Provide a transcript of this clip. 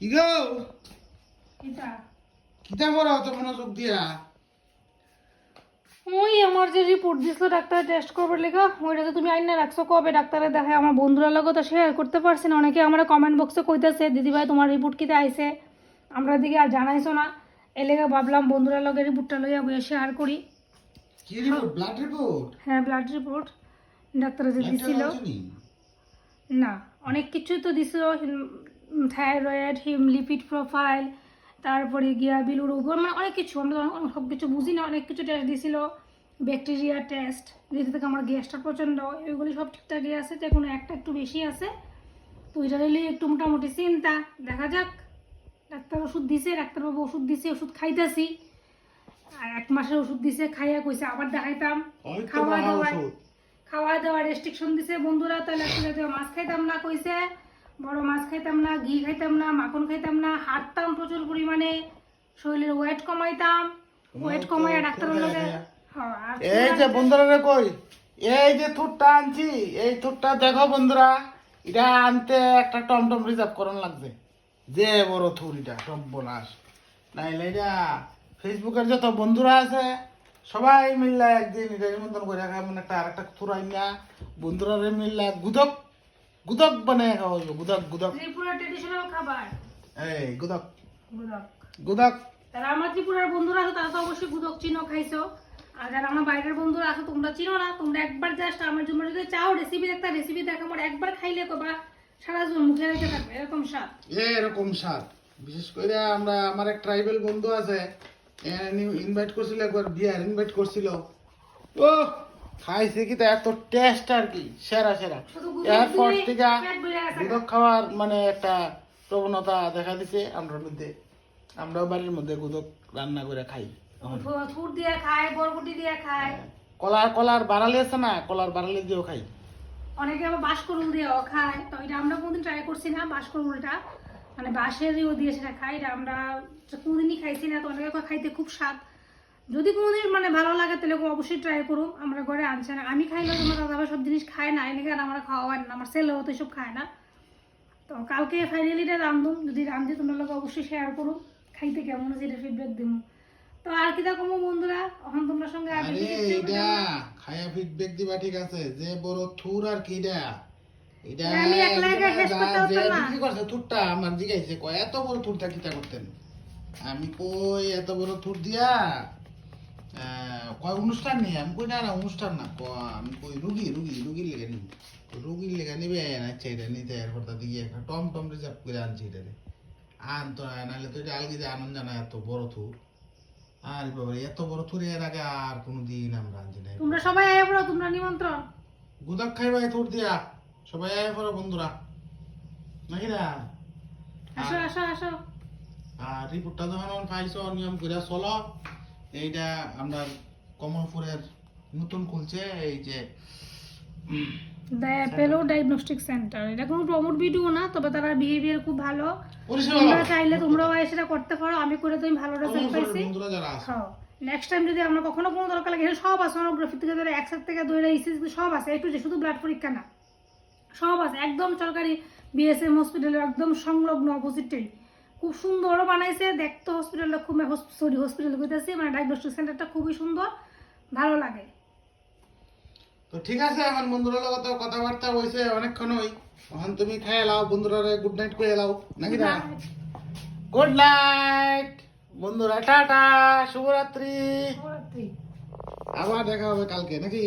কি গো? কিতা? বড় অত মনোযোগ দিয়া? ওই আমার যে রিপোর্ট দিছিল ডাক্তার টেস্ট করবার লেখা ওইটা তো তুমি আইনা রাখছো কবে? ডাক্তারে দেখে আমার বন্ধুরা লোক তো শেয়ার করতে পারছি না। অনেকে আমার কমেন্ট বক্সে কইতেছে দিদি ভাই তোমার রিপোর্ট কিতে আইছে? আমরা দিকে আর জানাইছো না। এ লেগে ভাবলাম বন্ধুরা লগে রিপোর্টটা লইয়া বইয়া শেয়ার করি। কি রিপোর্ট ব্লাড রিপোর্ট হ্যাঁ ব্লাড রিপোর্ট ডাক্তারে যে দিছিল। না অনেক কিছুই তো দিছিল থাইরয়েড হিম লিপিড প্রোফাইল তারপরে গিয়া বিলুর উপর মানে অনেক কিছু। আমরা সব কিছু বুঝি না অনেক কিছু টেস্ট দিছিল। ব্যাকটেরিয়া টেস্ট যেটা থেকে আমার গ্যাসটা প্রচণ্ড এগুলি সব ঠিকঠাকই আছে যে কোনো একটা একটু বেশি আছে। তো এটা নিলে একটু মোটামুটি চিন্তা। দেখা যাক ডাক্তার ওষুধ দিছে ডাক্তারবাবু ওষুধ দিছে ওষুধ খাইতেছি। আর এক মাসের ওষুধ দিছে খাইয়া কইছে আবার দেখাইতাম। খাওয়া দাওয়া খাওয়া দাওয়া রেস্ট্রিকশন দিছে বন্ধুরা তাহলে মাছ খাইতাম না কইছে। বড় মাছ খাইতাম না ঘি খাইতাম না মাখন খাইতাম না হাঁটতাম প্রচুর পরিমাণে শরীরের ওয়েট কমাইতাম ওয়েট কমাইয়া ডাক্তারের লগে হ্যাঁ, এই যে বন্ধুরা রে কই এই যে থুরটা আনছি এই থুটটা দেখো বন্ধুরা এটা আনতে একটা টমটম রিজার্ভ করন লাগছে। যে বড় থুর এটা বলাস নাইলে এটা ফেসবুকের যত বন্ধুরা আছে সবাই মিললে একদিন এটা নিমন্ত্রণ করে রাখা মানে একটা আরেকটা থুর আইনা। বন্ধুরা রে মিললে গুদক। গুদক বানায় খাওয়া হইব গুদক গুদক। ত্রিপুরা ট্রেডিশনাল খাবার। এই গুদক। গুদক। গুদক। তারা আমার ত্রিপুরার বন্ধুরা আছে তারা তো অবশ্যই গুদক চিনো খাইছো। আর যারা আমার বাইরের বন্ধুরা আছে তোমরা চিনো না তোমরা একবার জাস্ট আমার জন্য যদি চাও রেসিপি একটা রেসিপি দেখাবো একবার খাইলে কবা সারা জীবন মুখে রেখে থাকবে এরকম স্বাদ। এরকম স্বাদ। বিশেষ করে আমরা আমার এক ট্রাইবেল বন্ধু আছে ইনভাইট করছিল একবার বিয়ার ইনভাইট করছিল। ও খাইছে কি তা এত টেস্ট আর কি সেরা সেরা। এরপর থেকে। দুধক খাওয়ার মানে একটা প্রবণতা দেখা দিছে আমরা মধ্যে। আমরাও বাড়ির মধ্যে গুদক রান্না করে খাই। এখন। দিয়ে খায় বরবটি দিয়ে খায়। কলার কলার বাড়ালি আছে না কলার বাড়ালি দিয়েও খাই। অনেকে আবার বাঁশকরুল দিয়েও খায়। তো এটা আমরা কোনোদিন ট্রাই করছি না বাঁশকরুলটা। মানে বাঁশেরও দিয়ে সেটা খাই এটা আমরা কোনোদিনই খাইছি না। তো অনেকে খাইতে খুব স্বাদ। যদি কোনোদিন মানে ভালো লাগে তাহলে অবশ্যই ট্রাই করুন আমরা ঘরে আনছে না। আমি খাইলে তোমার দাদা সব জিনিস খায় না এনেকে আর আমরা খাওয়া হয় না আমার ছেলেও তো এসব খায় না। তো কালকে ফাইনালি এটা রান্ধুম যদি রান্ধি তোমরা লোক অবশ্যই শেয়ার করুন খাইতে কেমন আছে এটা ফিডব্যাক দিব তো আর কি কমো বন্ধুরা এখন তোমরা সঙ্গে আরে এটা খায়া ফিডব্যাক দিবা ঠিক আছে? যে বড় থুর আর কি এটা? আমি একলা একা শেষ করতে হতো না। বিক্রি করছে থুরটা আমার জিগাইছে কয় এত বড় থুরটা কিটা করতেন? আমি কই এত বড় থুর দিয়া কয় অনুষ্ঠান নেই আমি কই না না অনুষ্ঠান না কয় আমি কই রুগী রুগী রুগীর লেগে নিব। রুগীর লেগে নিবে আচ্ছা এটা নিতে এরপর তা দিয়ে একটা টম টম রিজার্ভ করে আনছি এটা আন তো না, নাহলে তো এটা আলগি আনন্দ জানা এত বড় থুর। আর বাবা এত বড় থুর এর আগে আর কোনো দিন আমরা আনছি না। তোমরা সবাই আয় পড়ো তোমরা নিমন্ত্রণ। গুদাক খাইবা এই থুর দিয়া। সবাই আয় পড়ো বন্ধুরা। নাকি না? আসো আসো আসো। আর রিপোর্টটা যখন পাইছো নিয়ম করে চলো। এইটা আমরা কমলপুরের নতুন খুলছে এই যে পেল ডায়াগনস্টিক সেন্টার এটা কোনো প্রমোট ভিডিও না তবে তারা বিহেভিয়ার খুব ভালো। তোমরা চাইলে তোমরাও এসে সেটা করতে পারো আমি করে তুমি ভালো রেজাল্ট পাইছি। আছে। হ্যাঁ। নেক্সট টাইম যদি আমরা কখনো কোনো দরকার লাগে সব আছে সোনোগ্রাফি থেকে ধরে এক্সার থেকে ধরে ইসিজি সব আছে একটু যে শুধু ব্লাড পরীক্ষা না। সব আছে একদম সরকারি বিএসএম হসপিটালের একদম সংলগ্ন অপোজিটেই খুব সুন্দরও বানাইছে দেখতে হসপিটালটা খুব সরি হসপিটাল কইতেছি মানে ডায়াগনস্টিক সেন্টারটা খুবই সুন্দর ভালো লাগে। তো ঠিক আছে এখন বন্ধুরা লগত কথাবার্তা হয়েছে অনেকক্ষণ হই। এখন তুমি খাই এলাও বন্ধুরা গুড নাইট করে এলাও নাকি না? গুড নাইট বন্ধুরা টাটা শুভরাত্রি। শুভরাত্রি। আবার দেখা হবে কালকে নাকি।